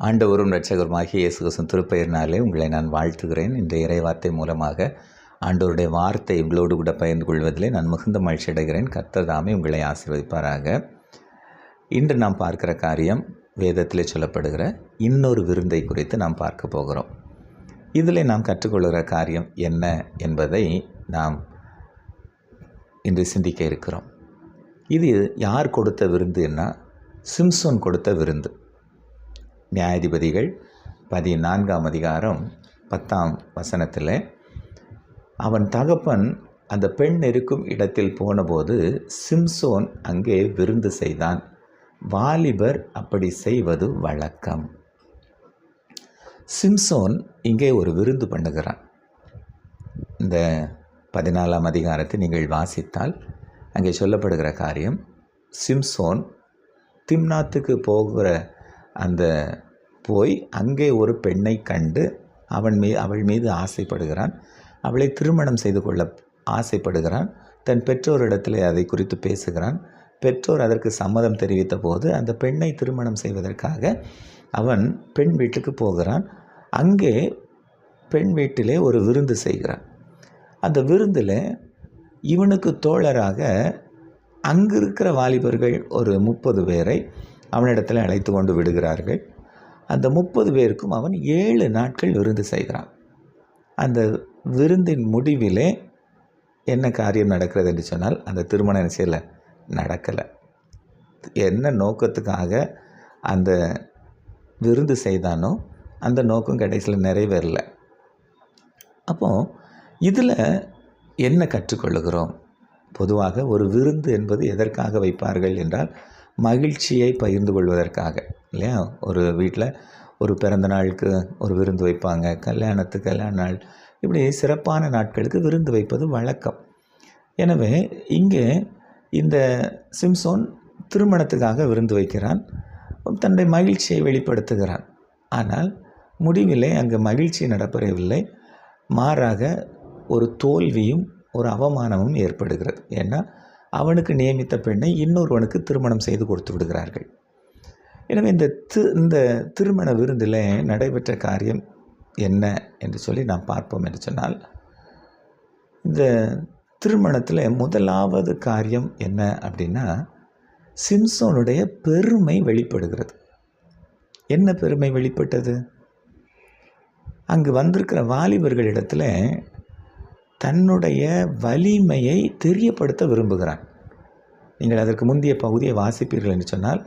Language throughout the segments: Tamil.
ஆண்டவரும் இரட்சகருமாகிய இயேசு கிறிஸ்துவின் உங்களை நான் வாழ்த்துகிறேன். இந்த இறைவார்த்தை மூலமாக ஆண்டவருடைய வார்த்தை உங்களோடு கூட பகிர்ந்து கொள்வதிலே நான் மிகுந்த மகிழ்ச்சி அடைகிறேன். கர்த்தர் உங்களை ஆசீர்வதிப்பாராக. இன்று நாம் பார்க்கிற காரியம் வேதத்திலே சொல்லப்படுகிற இன்னொரு விருந்தை குறித்து நாம் பார்க்க போகிறோம். இதில் நாம் கற்றுக்கொள்கிற காரியம் என்ன என்பதை நாம் இன்று சிந்திக்க இருக்கிறோம். இது யார் கொடுத்த விருந்துன்னா சிம்சோன் கொடுத்த விருந்து. நியாயாதிபதிகள் பதினான்காம் அதிகாரம் பத்தாம் வசனத்தில் அவன் தகப்பன் அந்த பெண் இருக்கும் இடத்தில் போனபோது சிம்சோன் அங்கே விருந்து செய்தான். வாலிபர் அப்படி செய்வது வழக்கம். சிம்சோன் இங்கே ஒரு விருந்து பண்ணுகிறான். இந்த பதினாலாம் அதிகாரத்தை நீங்கள் வாசித்தால் அங்கே சொல்லப்படுகிற காரியம் சிம்சோன் திம்னாத்துக்கு போகிற அந்த போய் அங்கே ஒரு பெண்ணை கண்டு அவன் மீ அவள் மீது ஆசைப்படுகிறான். அவளை திருமணம் செய்து கொள்ள ஆசைப்படுகிறான். தன் பெற்றோரிடத்தில் அதை குறித்து பேசுகிறான். பெற்றோர் அதற்கு சம்மதம் தெரிவித்த போது அந்த பெண்ணை திருமணம் செய்வதற்காக அவன் பெண் வீட்டுக்கு போகிறான். அங்கே பெண் வீட்டிலே ஒரு விருந்து செய்கிறான். அந்த விருந்தில் இவனுக்கு தோழராக அங்கு இருக்கிற வாலிபர்கள் ஒரு முப்பது பேரை அவனிடத்தில் அழைத்து கொண்டு விடுகிறார்கள். அந்த முப்பது பேருக்கும் அவன் ஏழு நாட்கள் விருந்து செய்கிறான். அந்த விருந்தின் முடிவிலே என்ன காரியம் நடக்கிறது என்று சொன்னால் அந்த திருமண என்ன நடக்கலை. என்ன நோக்கத்துக்காக அந்த விருந்து செய்தானோ அந்த நோக்கம் கடைசியில் நிறைவேறல. அப்போது இதில் என்ன கற்றுக்கொள்ளுகிறோம்? பொதுவாக ஒரு விருந்து என்பது எதற்காக வைப்பார்கள் என்றால் மகிழ்ச்சியை பகிர்ந்து கொள்வதற்காக இல்லையா? ஒரு வீட்டில் ஒரு பிறந்த நாளுக்கு ஒரு விருந்து வைப்பாங்க கல்யாணத்துக்கு கல்யாண நாள். இப்படி சிறப்பான நாட்களுக்கு விருந்து வைப்பது வழக்கம். எனவே இங்கே இந்த சிம்சோன் திருமணத்துக்காக விருந்து வைக்கிறான். தன்னுடைய மகிழ்ச்சியை வெளிப்படுத்துகிறான். ஆனால் முடிவிலே அங்கு மகிழ்ச்சி நடப்பெறவில்லை. மாறாக ஒரு தோல்வியும் ஒரு அவமானமும் ஏற்படுகிறது. ஏன்னா அவனுக்கு நியமித்த பெண்ணை இன்னொருவனுக்கு திருமணம் செய்து கொடுத்து விடுகிறார்கள். எனவே இந்த தி இந்த திருமண விருந்தில் நடைபெற்ற காரியம் என்ன என்று சொல்லி நாம் பார்ப்போம் என்று சொன்னால் இந்த திருமணத்தில் முதலாவது காரியம் என்ன அப்படின்னா சிம்சோனுடைய பெருமை வெளிப்படுகிறது. என்ன பெருமை வெளிப்பட்டது? அங்கு வந்திருக்கிற வாலிபர்களிடத்தில் தன்னுடைய வலிமையை தெரியப்படுத்த விரும்புகிறான். நீங்கள் அதற்கு முந்தைய பகுதியை வாசிப்பீர்கள் என்று சொன்னால்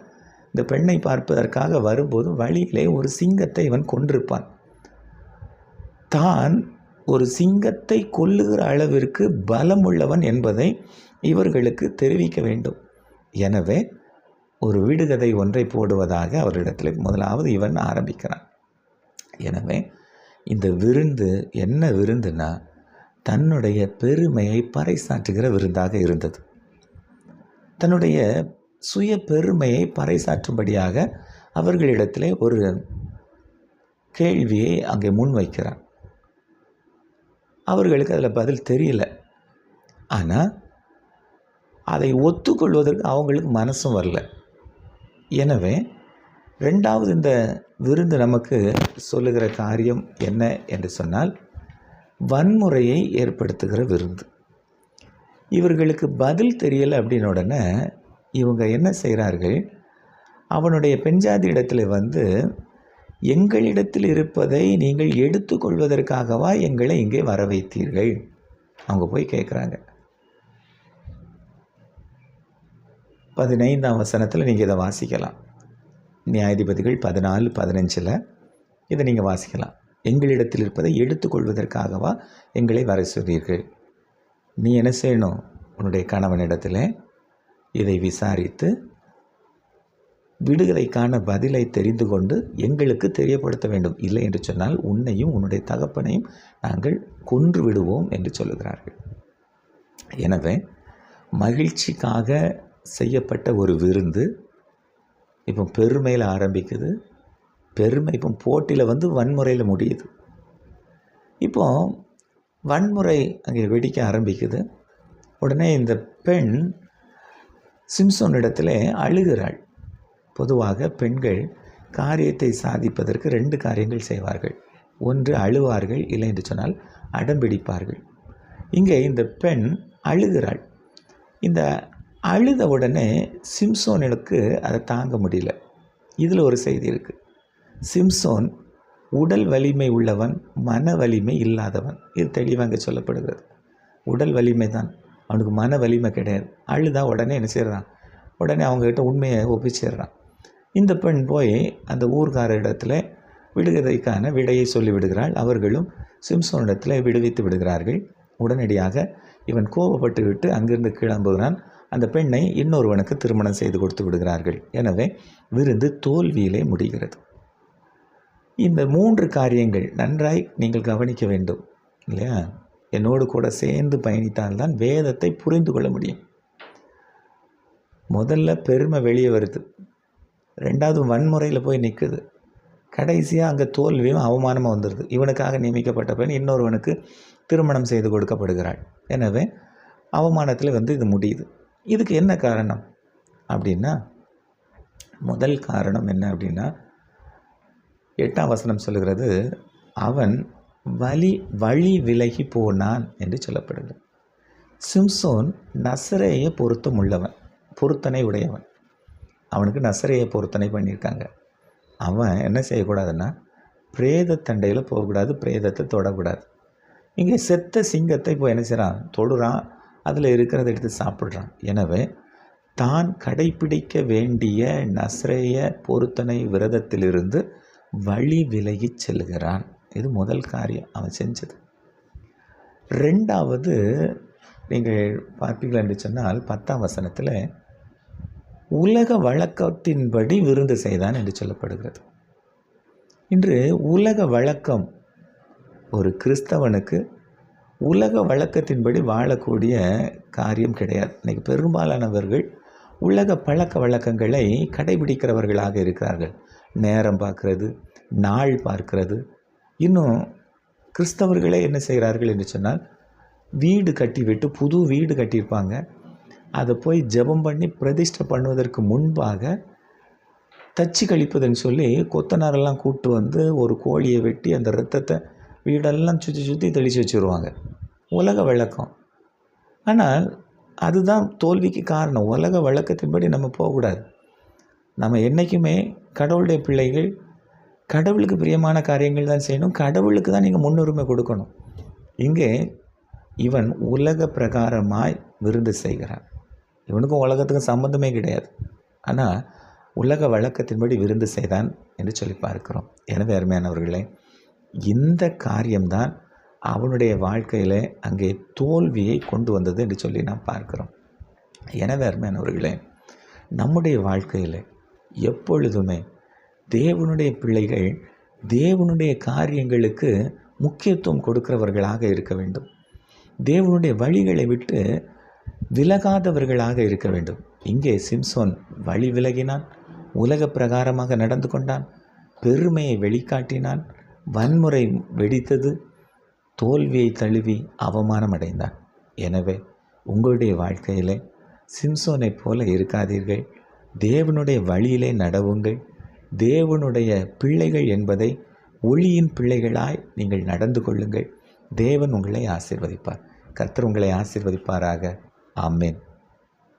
இந்த பெண்ணை பார்ப்பதற்காக வரும்போது வழியிலே ஒரு சிங்கத்தை இவன் கொண்டிருப்பான் தான் ஒரு சிங்கத்தை கொல்லுகிற அளவிற்கு பலமுள்ளவன் என்பதை இவர்களுக்கு தெரிவிக்க வேண்டும். எனவே ஒரு விடுகதை ஒன்றை போடுவதாக அவரிடத்தில் முதலாவது இவன் ஆரம்பிக்கிறான். எனவே இந்த விருந்து என்ன விருந்துனா தன்னுடைய பெருமையை பறைசாற்றுகிற விருந்தாக இருந்தது. தன்னுடைய சுய பெருமையை பறைசாற்றும்படியாக அவர்களிடத்திலே ஒரு கேள்வியை அங்கே முன்வைக்கிறான். அவர்களுக்கு அதில் பதில் தெரியல. ஆனால் அதை ஒத்துக்கொள்வதற்கு அவங்களுக்கு மனசும் வரல. எனவே ரெண்டாவது இந்த விருந்து நமக்கு சொல்லுகிற காரியம் என்ன என்று சொன்னால் வன்முறையை ஏற்படுத்துகிற விருந்து. இவர்களுக்கு பதில் தெரியலை அப்படின்ன உடனே இவங்க என்ன செய்கிறார்கள்? அவனுடைய பெஞ்சாதி இடத்துல வந்து எங்களிடத்தில் இருப்பதை நீங்கள் எடுத்துக்கொள்வதற்காகவா எங்களை இங்கே வர வைத்தீர்கள் அவங்க போய் கேட்குறாங்க. பதினைந்தாம் வசனத்தில் நீங்கள் இதை வாசிக்கலாம். நியாயாதிபதிகள் பதினாலு பதினஞ்சில் இதை நீங்கள் வாசிக்கலாம். எங்களிடத்தில் இருப்பதை எடுத்துக்கொள்வதற்காகவா எங்களை வர சொல்வீர்கள் நீ என்ன செய்யணும்? உன்னுடைய கணவனிடத்தில் இதை விசாரித்து விடுதலைக்கான பதிலை தெரிந்து கொண்டு எங்களுக்கு தெரியப்படுத்த வேண்டும். இல்லை என்று சொன்னால் உன்னையும் உன்னுடைய தகப்பனையும் நாங்கள் கொன்று விடுவோம் என்று சொல்லுகிறார்கள். எனவே மகிழ்ச்சிக்காக செய்யப்பட்ட ஒரு விருந்து இப்போ பெருமையில் ஆரம்பிக்குது. பெருமை. இப்போ போட்டியில் வந்து வன்முறையில் முடியுது. இப்போ வன்முறை அங்கே வெடிக்க ஆரம்பிக்குது. உடனே இந்த பெண் சிம்சோன் இடத்துல அழுகிறாள். பொதுவாக பெண்கள் காரியத்தை சாதிப்பதற்கு ரெண்டு காரியங்கள் செய்வார்கள். ஒன்று அழுவார்கள் இல்லை என்று சொன்னால் அடம்பிடிப்பார்கள் இங்கே இந்த பெண் அழுகிறாள். இந்த அழுத உடனே சிம்சோனுக்கு அதை தாங்க முடியல. இதில் ஒரு செய்தி இருக்குது சிம்சோன் உடல் வலிமை உள்ளவன் மன வலிமை இல்லாதவன். இது தெளிவாக சொல்லப்படுகிறது. உடல் வலிமை தான். அவனுக்கு மன வலிமை கிடையாது. அழுதா உடனே என்ன செய்கிறான் உடனே அவங்கக்கிட்ட உண்மையை ஒப்பிச்சிடுறான். இந்த பெண் போய் அந்த ஊர்கார இடத்துல விடுகதைக்கான விடையை சொல்லி விடுகிறாள் அவர்களும் சிம்சோனிடத்தில் விடுவித்து விடுகிறார்கள். உடனடியாக இவன் கோபப்பட்டு விட்டு அங்கிருந்து கிளம்புகிறான். அந்த பெண்ணை இன்னொருவனுக்கு திருமணம் செய்து கொடுத்து விடுகிறார்கள். எனவே விருந்து தோல்வியிலே முடிகிறது. இந்த மூன்று காரியங்கள் நன்றாய் நீங்கள் கவனிக்க வேண்டும் இல்லையா? என்னோடு கூட சேர்ந்து பயணித்தால்தான் வேதத்தை புரிந்து கொள்ள முடியும். முதல்ல பெருமை வெளியே வருது. ரெண்டாவது வன்முறையில் போய் நிற்குது கடைசியாக அங்கே தோல்வியும் அவமானமாக வந்துடுது இவனுக்காக நியமிக்கப்பட்ட பெண் இன்னொருவனுக்கு திருமணம் செய்து கொடுக்கப்படுகிறாள். எனவே அவமானத்தில் வந்து இது முடியுது. இதுக்கு என்ன காரணம்? அப்படின்னா முதல் காரணம் என்ன அப்படின்னா எட்டாம் வசனம் சொல்லுகிறது அவன் வழி வழி விலகி போனான் என்று சொல்லப்படுகிறது. சிம்சோன் நசரேய பொருத்தம் உள்ளவன் பொருத்தனை உடையவன். அவனுக்கு நசரேய பொருத்தனை பண்ணியிருக்காங்க. அவன் என்ன செய்யக்கூடாதுன்னா பிரேத தண்டையில் போகக்கூடாது பிரேதத்தை தொடக்கூடாது. இங்கே செத்த சிங்கத்தை இப்போ என்ன செய்கிறான் தொடுறான். அதில் இருக்கிறத எடுத்து சாப்பிட்றான். எனவே தான் கடைபிடிக்க வேண்டிய நஸ்ரேய பொருத்தனை விரதத்திலிருந்து வழி விலகி செல்கிறான். இது முதல் காரியம் அவன் செஞ்சது. ரெண்டாவது நீங்கள் பார்ப்பீர்கள் என்று சொன்னால் பத்தாம் வசனத்தில் உலக வழக்கத்தின்படி விருந்து செய்தான் என்று சொல்லப்படுகிறது. இன்று உலக வழக்கம் ஒரு கிறிஸ்தவனுக்கு உலக வழக்கத்தின்படி வாழக்கூடிய காரியம் கிடையாது. இன்றைக்கி பெரும்பாலானவர்கள் உலக பழக்க வழக்கங்களை கடைபிடிக்கிறவர்களாக இருக்கிறார்கள். நேரம் பார்க்கறது நாள் பார்க்கிறது. இன்னும் கிறிஸ்தவர்களே என்ன செய்கிறார்கள் என்று சொன்னால் வீடு கட்டிவிட்டு புது வீடு கட்டியிருப்பாங்க. அதை போய் ஜெபம் பண்ணி பிரதிஷ்டை பண்ணுவதற்கு முன்பாக தச்சு கழிப்பதுன்னு சொல்லி கொத்தனாரெல்லாம் கூப்பிட்டு வந்து ஒரு கோழியை வெட்டி அந்த ரத்தத்தை வீடெல்லாம் சுற்றி சுற்றி தெளித்து வச்சுருவாங்க. உலக விளக்கம் ஆனால் அதுதான் தோல்விக்கு காரணம். உலக வழக்கத்தின்படி நம்ம போகக்கூடாது. நம்ம என்றைக்குமே கடவுளுடைய பிள்ளைகள் கடவுளுக்கு பிரியமான காரியங்கள் தான் செய்யணும். கடவுளுக்கு தான் நீங்கள் முன்னுரிமை கொடுக்கணும். இங்கே இவன் உலக பிரகாரமாய் விருந்து செய்கிறான். இவனுக்கும் உலகத்துக்கும் சம்மந்தமே கிடையாது. ஆனால் உலக வழக்கத்தின்படி விருந்து செய்தான் என்று சொல்லி பார்க்கிறோம். எனவே அருமையானவர்களே இந்த காரியம்தான் அவனுடைய வாழ்க்கையில் அங்கே தோல்வியை கொண்டு வந்தது என்று சொல்லி நாம் பார்க்கிறோம். எனவே அருமையானவர்களே நம்முடைய வாழ்க்கையில் எப்பொழுதுமே தேவனுடைய பிள்ளைகள் தேவனுடைய காரியங்களுக்கு முக்கியத்துவம் கொடுக்கிறவர்களாக இருக்க வேண்டும். தேவனுடைய வழிகளை விட்டு விலகாதவர்களாக இருக்க வேண்டும். இங்கே சிம்சோன் வழி விலகினான் உலக பிரகாரமாக நடந்து கொண்டான் பெருமையை வெளிக்காட்டினான் வன்முறை வெடித்தது தோல்வியை தழுவி அவமானம் அடைந்தான் எனவே உங்களுடைய வாழ்க்கையில் சிம்சோனைப் போல இருக்காதீர்கள். தேவனுடைய வழியிலே நடவுங்கள். தேவனுடைய பிள்ளைகள் என்பதை ஒளியின் பிள்ளைகளாய் நீங்கள் நடந்து கொள்ளுங்கள். தேவன் உங்களை ஆசிர்வதிப்பார். கர்த்தர் உங்களை ஆசிர்வதிப்பாராக. ஆமேன்.